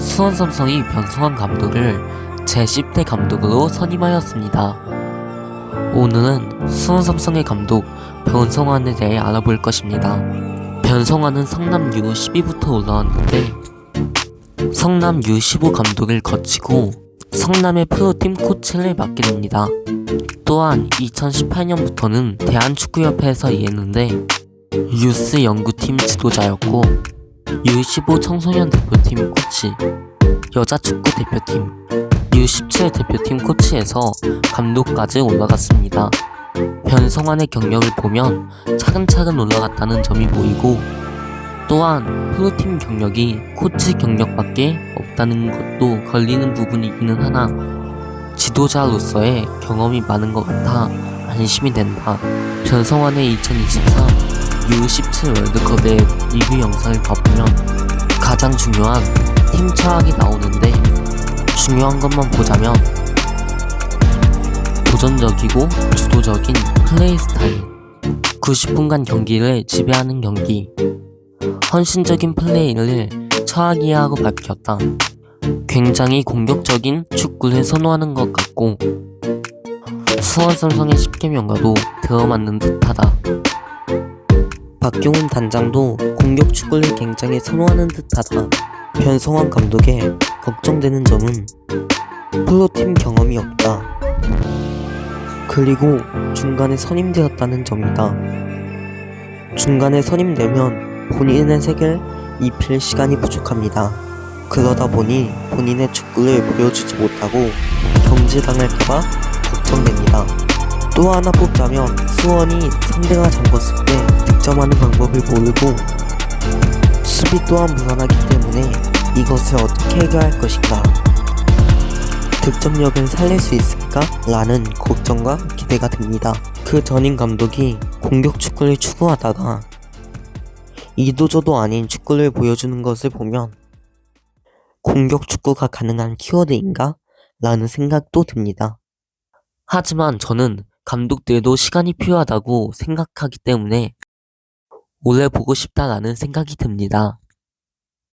수원 삼성이 변성환 감독을 제10대 감독으로 선임하였습니다. 오늘은 수원 삼성의 감독 변성환에 대해 알아볼 것입니다. 변성환은 성남 U12부터 올라왔는데 성남 U15 감독을 거치고 성남의 프로팀 코치를 맡게 됩니다. 또한 2018년부터는 대한축구협회에서 일했는데 유스 연구팀 지도자였고 U15 청소년 대표팀 코치, 여자 축구 대표팀, U17 대표팀 코치에서 감독까지 올라갔습니다. 변성환의 경력을 보면 차근차근 올라갔다는 점이 보이고 또한 프로팀 경력이 코치 경력밖에 없다는 것도 걸리는 부분이기는 하나 지도자로서의 경험이 많은 것 같아 안심이 된다. 변성환의 2024 U17 월드컵의 리뷰 영상을 봐보면 가장 중요한 팀 차악이 나오는데 중요한 것만 보자면 도전적이고 주도적인 플레이 스타일 90분간 경기를 지배하는 경기 헌신적인 플레이를 처하기하고 밝혔다. 굉장히 공격적인 축구를 선호하는 것 같고 수원 삼성의 10개명과도 들어맞는 듯하다. 박경훈 단장도 공격 축구를 굉장히 선호하는 듯하다. 변성환 감독의 걱정되는 점은 프로팀 경험이 없다. 그리고 중간에 선임되었다는 점이다. 중간에 선임되면 본인의 색을 입힐 시간이 부족합니다. 그러다 보니 본인의 축구를 보여주지 못하고 경질당할까봐 걱정됩니다. 또 하나 뽑자면 수원이 상대가 잠궜을 때 득점하는 방법을 모르고 수비 또한 무난하기 때문에 이것을 어떻게 해결할 것인가 득점력을 살릴 수 있을까? 라는 걱정과 기대가 됩니다. 그 전임 감독이 공격 축구를 추구하다가 이도저도 아닌 축구를 보여주는 것을 보면 공격 축구가 가능한 키워드인가? 라는 생각도 듭니다. 하지만 저는 감독들도 시간이 필요하다고 생각하기 때문에 오래 보고 싶다라는 생각이 듭니다.